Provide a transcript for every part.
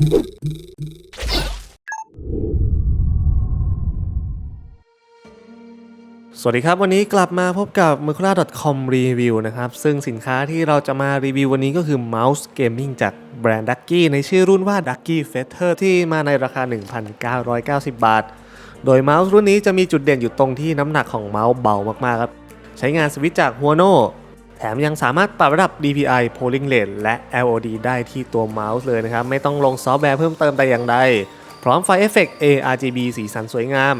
สวัสดีครับ วันนี้กลับมาพบกับ m e r c u r a c o m Review นะครับ ซึ่งสินค้าที่เราจะมารีวิววันนี้ก็คือ Mouse Gaming จากแบรนด์ Ducky ในชื่อรุ่นว่า Ducky Feather ที่มาในราคา 1,990 บาท โดยเมาส์รุ่นนี้จะมีจุดเด่นอยู่ตรงที่น้ำหนักของเมาส์เบามากๆครับ ใช้งานสวิตช์จาก Huono แถมยังสามารถปรับระดับ DPI Polling Rate และ LOD ได้ที่ตัวเมาส์เลยนะครับ ไม่ต้องลงซอฟต์แวร์เพิ่มเติมแต่อย่างใด พร้อมไฟเอฟเฟกต์ ARGB สีสันสวยงาม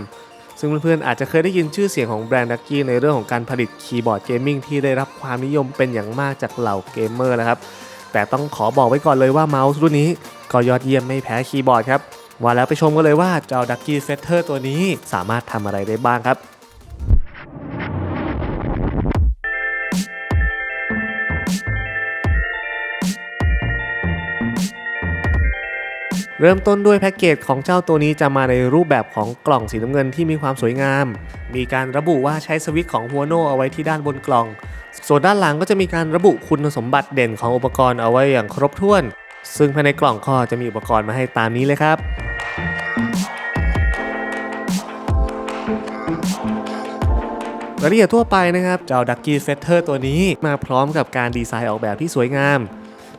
ซึ่งเพื่อนๆอาจจะเคยได้ยินชื่อเสียงของแบรนด์ดักกี้ในเรื่องของการผลิตคีย์บอร์ดเกมมิ่งที่ได้รับความนิยมเป็นอย่างมากจากเหล่าเกมเมอร์นะครับ แต่ต้องขอบอกไว้ก่อนเลยว่าเมาส์รุ่นนี้ก็ยอดเยี่ยมไม่แพ้คีย์บอร์ดครับว่าแล้วไปชมกันเลยว่าเจ้า Ducky Feather ตัวนี้สามารถทำอะไรได้บ้างครับ เริ่มต้นด้วยแพ็กเกจของเจ้าตัวนี้จะมาในรูปแบบของกล่องสีน้ำเงินที่มีความสวยงาม มีการระบุว่าใช้สวิตช์ของหัวโนเอาไว้ที่ด้านบนกล่อง ส่วนด้านหลังก็จะมีการระบุคุณสมบัติเด่นของอุปกรณ์เอาไว้อย่างครบถ้วน ซึ่งภายในกล่องก็จะมีอุปกรณ์มาให้ตามนี้เลยครับรายละเอียดทั่วไปนะครับ เจ้า Ducky Feather ตัวนี้มาพร้อมกับการดีไซน์ออกแบบที่สวยงาม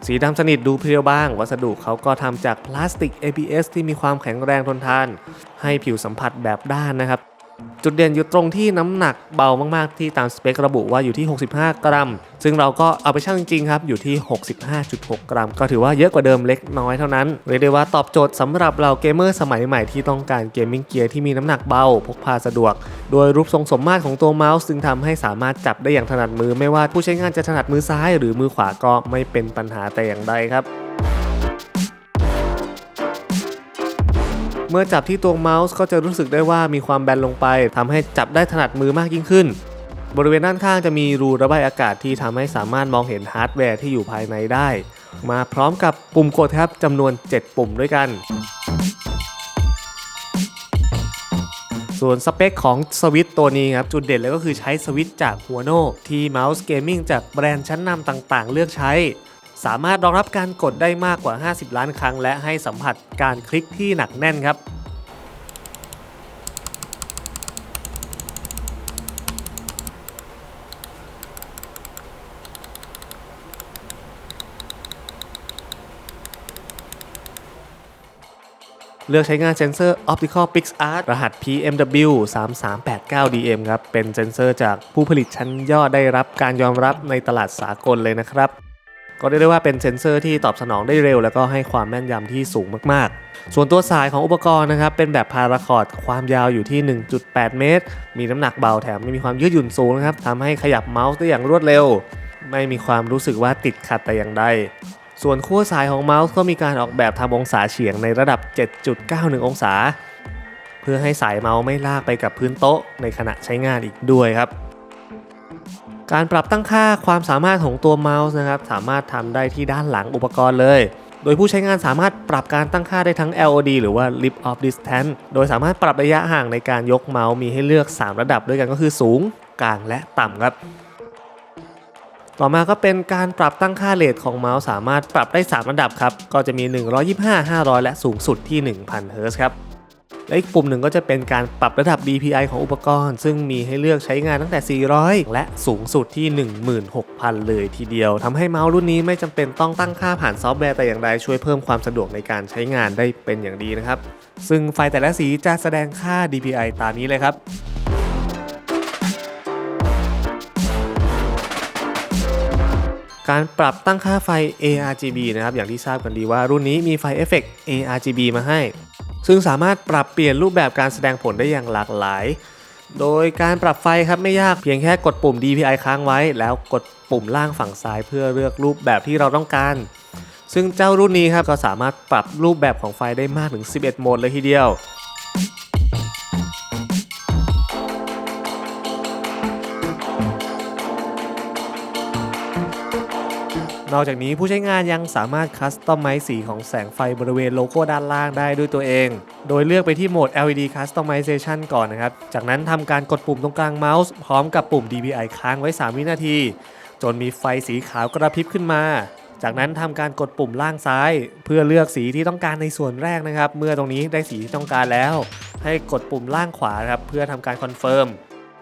สีดำสนิทดูเพรียวบาง วัสดุเขาก็ทำจากพลาสติก ABS ที่มีความแข็งแรงทนทาน ให้ผิวสัมผัสแบบด้านนะครับ จุดเด่นอยู่ตรงที่น้ำหนักเบามากๆ ที่ตามสเปคระบุว่าอยู่ที่ 65 กรัม ซึ่งเราก็เอาไปชั่งจริงๆครับอยู่ที่ 65.6 กรัม ก็ถือว่าเยอะกว่าเดิมเล็กน้อยเท่านั้นเรียกได้ว่าตอบโจทย์สำหรับเราเกมเมอร์สมัยใหม่ที่ต้องการเกมมิ่งเกียร์ที่มีน้ำหนักเบา พกพาสะดวก โดยรูปทรงสมมาตรของตัวเมาส์จึงทำให้สามารถจับได้อย่างถนัดมือ ไม่ว่าผู้ใช้งานจะถนัดมือซ้าย หรือมือขวาก็ไม่เป็นปัญหาแต่อย่างใดครับ เมื่อจับที่ตัวเมาส์ก็จะรู้สึกได้ว่ามีความแบนลงไปทำให้จับได้ถนัดมือมากยิ่งขึ้น บริเวณด้านข้างจะมีรูระบายอากาศที่ทำให้สามารถมองเห็นฮาร์ดแวร์ที่อยู่ภายในได้ มาพร้อมกับปุ่มกดครับจำนวน 7 ปุ่มด้วยกัน ส่วนสเปคของสวิตตัวนี้ครับ จุดเด่นเลยก็คือใช้สวิตจากหัวโนที่เมาส์เกมมิ่งจากแบรนด์ชั้นนำต่างๆ เลือกใช้ สามารถรองรับการกดได้มากกว่า 50 ล้านครั้ง และให้สัมผัสการคลิกที่หนักแน่นครับเลือกใช้งานเซนเซอร์ Optical PixArt รหัส PMW 3389DM ครับ เป็นเซนเซอร์จากผู้ผลิตชั้นยอดได้รับการยอมรับในตลาดสากลเลยนะครับ ก็เรียกได้ว่าเป็นเซ็นเซอร์ที่ตอบสนองได้เร็ว แล้วก็ให้ความแม่นยำที่สูงมากๆ ส่วนตัวสายของอุปกรณ์นะครับเป็นแบบพาราคอร์ดความยาวอยู่ที่ 1.8 เมตร มีน้ำหนักเบาแถมไม่มีความยืดหยุ่นสูงนะครับทำให้ขยับเมาส์ได้อย่างรวดเร็ว ไม่มีความรู้สึกว่าติดขัดแต่อย่างใดส่วนขั้วสายของเมาส์ก็มีการออกแบบทำองศาเฉียงในระดับ 7.91 องศา เพื่อให้สายเมาส์ไม่ลากไปกับพื้นโต๊ะในขณะใช้งานอีกด้วยครับ การปรับตั้งค่าความสามารถของตัวเมาส์นะครับสามารถทำได้ที่ด้านหลังอุปกรณ์เลย โดยผู้ใช้งานสามารถปรับการตั้งค่าได้ทั้ง LOD หรือว่า Lip of Distance โดยสามารถปรับระยะห่างในการยกเมาส์มีให้เลือก 3 ระดับด้วยกันก็คือสูง กลางและต่ำครับต่อมาก็เป็นการปรับตั้งค่าเรทของเมาส์สามารถปรับได้ 3 ระดับครับ ก็จะมี 125 500 และสูงสุดที่ 1000 Hz ครับ และอีกปุ่มหนึ่งก็จะเป็นการปรับระดับ DPI ของอุปกรณ์ ซึ่งมีให้เลือกใช้งานตั้งแต่ 400 และสูงสุดที่ 16,000 เลยทีเดียวทำให้เมาส์รุ่นนี้ไม่จำเป็นต้องตั้งค่าผ่านซอฟต์แวร์แต่อย่างใดช่วยเพิ่มความสะดวกในการใช้งานได้เป็นอย่างดีนะครับ ซึ่งไฟแต่ละสีจะแสดงค่า DPI ตามนี้เลยครับการปรับตั้งค่าไฟ ARGB นะครับ อย่างที่ทราบกันดีว่ารุ่นนี้มีไฟเอฟเฟกต์ ARGB มาให้ ซึ่งสามารถปรับเปลี่ยนรูปแบบการแสดงผลได้อย่างหลากหลาย โดยการปรับไฟครับไม่ยากเพียงแค่กดปุ่ม DPI ค้างไว้ แล้วกดปุ่มล่างฝั่งซ้ายเพื่อเลือกรูปแบบที่เราต้องการ ซึ่งเจ้ารุ่นนี้ครับก็สามารถปรับรูปแบบของไฟได้มากถึง 11 โหมดเลยทีเดียว นอกจากนี้ผู้ใช้งานยังสามารถคัสตอมไมซ์สีของแสงไฟบริเวณโลโก้ด้านล่างได้ด้วยตัวเอง โดยเลือกไปที่โหมด LED Customization ก่อนนะครับ จากนั้นทำการกดปุ่มตรงกลางเมาส์พร้อมกับปุ่ม DPI ค้างไว้ 3 วินาที จนมีไฟสีขาวกระพริบขึ้นมา จากนั้นทำการกดปุ่มล่างซ้าย เพื่อเลือกสีที่ต้องการในส่วนแรกนะครับ เมื่อตรงนี้ได้สีที่ต้องการแล้ว ให้กดปุ่มล่างขวาครับเพื่อทำการคอนเฟิร์ม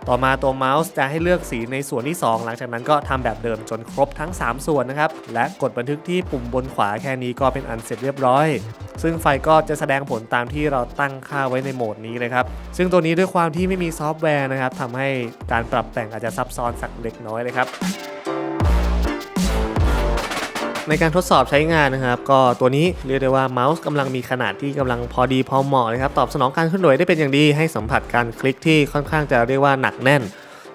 ต่อมาตัวเมาส์จะให้เลือกสีในส่วนที่ 2 หลังจากนั้นก็ทำแบบเดิมจนครบทั้ง 3 ส่วนนะครับ และกดบันทึกที่ปุ่มบนขวาแค่นี้ก็เป็นอันเสร็จเรียบร้อย ซึ่งไฟก็จะแสดงผลตามที่เราตั้งค่าไว้ในโหมดนี้นะครับ ซึ่งตัวนี้ด้วยความที่ไม่มีซอฟต์แวร์นะครับทำให้การปรับแต่งอาจจะซับซ้อนสักเล็กน้อยเลยครับ ในการทดสอบใช้งานนะครับ ก็ตัวนี้เรียกได้ว่าเมาส์กำลังมีขนาดที่กำลังพอดีพอเหมาะเลยครับ ตอบสนองการเคลื่อนไหวได้เป็นอย่างดี ให้สัมผัสการคลิกที่ค่อนข้างจะเรียกว่าหนักแน่น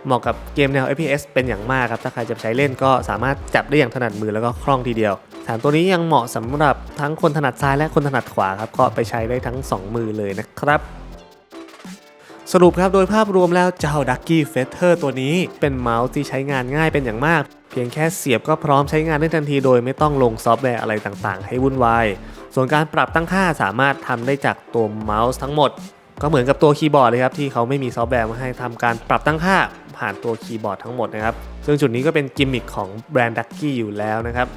เหมาะกับเกมแนว FPS เป็นอย่างมากครับ ถ้าใครจะใช้เล่นก็สามารถจับได้อย่างถนัดมือแล้วก็คล่องทีเดียวแถมตัวนี้ยังเหมาะสำหรับทั้งคนถนัดซ้ายและคนถนัดขวาครับ ก็ไปใช้ได้ทั้ง 2 มือเลยนะครับ สรุปครับโดยภาพรวมแล้วเจ้า Ducky Feather ตัวนี้เป็นเมาส์ที่ใช้งานง่ายเป็นอย่างมาก เพียงแค่เสียบก็พร้อมใช้งานได้ทันทีโดยไม่ต้องลงซอฟต์แวร์อะไรต่างๆ ให้วุ่นวาย ส่วนการปรับตั้งค่าสามารถทำได้จากตัวเมาส์ทั้งหมด ก็เหมือนกับตัวคีย์บอร์ดเลยครับที่เขาไม่มีซอฟต์แวร์มาให้ทำการปรับตั้งค่าผ่านตัวคีย์บอร์ดทั้งหมดนะครับซึ่งจุดนี้ก็เป็นกิมมิคของแบรนด์ Ducky อยู่แล้วนะครับ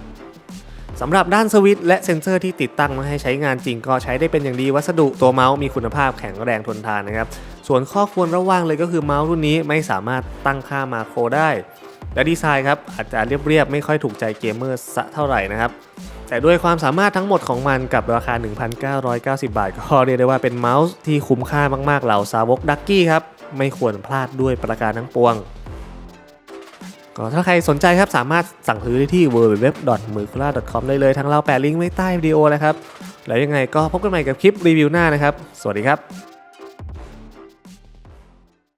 สำหรับด้านสวิตช์และเซ็นเซอร์ที่ติดตั้งมาให้ใช้งานจริงก็ใช้ได้เป็นอย่างดีวัสดุตัวเมาส์มีคุณภาพแข็งแรงทนทานนะครับ ส่วนข้อควรระวังเลยก็คือเมาส์รุ่นนี้ไม่สามารถตั้งค่ามาโครได้ และดีไซน์ครับอาจจะเรียบๆ ไม่ค่อยถูกใจเกมเมอร์สะเท่าไหร่นะครับ แต่ด้วยความสามารถทั้งหมดของมันกับราคา 1,990 บาท ก็เรียกได้ว่าเป็นเมาส์ที่คุ้มค่ามากๆเหล่าสาวกดักกี้ครับไม่ควรพลาดด้วยประการทั้งปวงก็ถ้าใครสนใจครับสามารถสั่งซื้อได้ที่ www. มือคุล่า .com ได้เลยทั้งเราแปะลิงก์ไว้ใต้วิดีโอนะครับ แล้วยังไงก็พบกันใหม่กับคลิปรีวิวหน้านะครับ สวัสดีครับ